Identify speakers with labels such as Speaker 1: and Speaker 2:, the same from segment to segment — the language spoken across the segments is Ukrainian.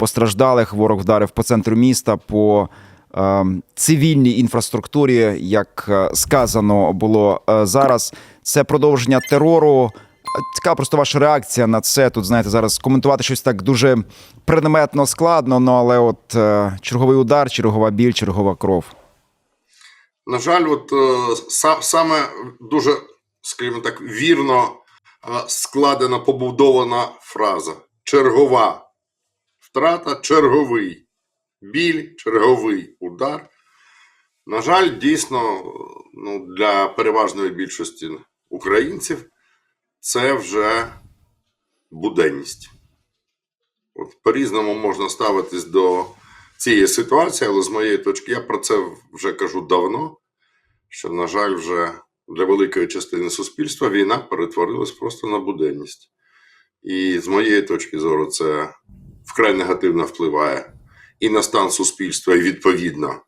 Speaker 1: постраждалих. Ворог вдарив по центру міста, по е, цивільній інфраструктурі, як е, сказано було е, зараз. Це продовження терору. Цікава просто ваша реакція на це. Тут знаєте, зараз коментувати щось так дуже предметно складно. Ну але от е, черговий удар, чергова біль, чергова кров.
Speaker 2: На жаль, от е, саме дуже, скажімо так, вірно е, складена, побудована фраза. Чергова втрата, черговий біль, черговий удар. На жаль, дійсно, ну, для переважної більшості українців це вже буденність. От по-різному можна ставитись до цієї ситуації, але з моєї точки, я про це вже кажу давно, що, на жаль, вже для великої частини суспільства війна перетворилась просто на буденність. І з моєї точки зору, це вкрай негативно впливає і на стан суспільства, і відповідно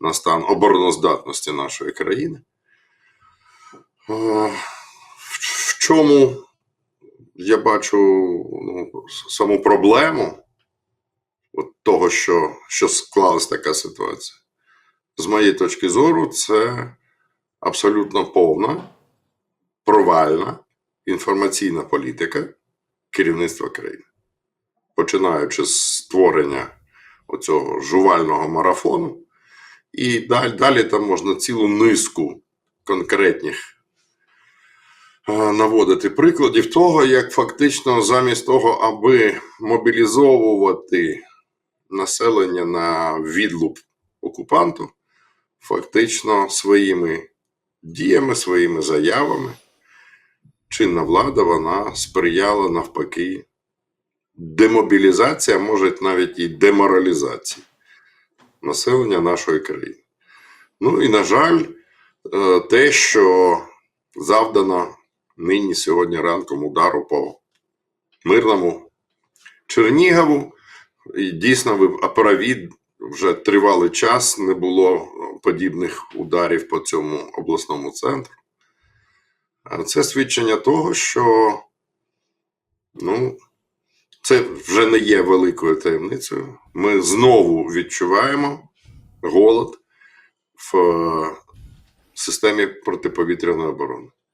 Speaker 2: на стан обороноздатності нашої країни. Е, В чому я бачу ну, саму проблему от того, що, що склалась така ситуація. З моєї точки зору, це абсолютно повна, провальна інформаційна політика керівництва країни. Починаючи з створення оцього жувального марафону, і далі, далі там можна цілу низку конкретних е, наводити прикладів того, як фактично замість того, аби мобілізовувати населення на відлуп окупанту, фактично своїми діями, своїми заявами, чинна влада вона сприяла навпаки демобілізації, а може навіть і деморалізації населення нашої країни. Ну і, на жаль, е, те, що завдано нині сьогодні ранком удару по мирному Чернігову, і дійсно ви праві, вже тривалий час не було подібних ударів по цьому обласному центру. Це свідчення того, що ну, це вже не є великою таємницею. Ми знову відчуваємо голод в е, системі протиповітряної оборони.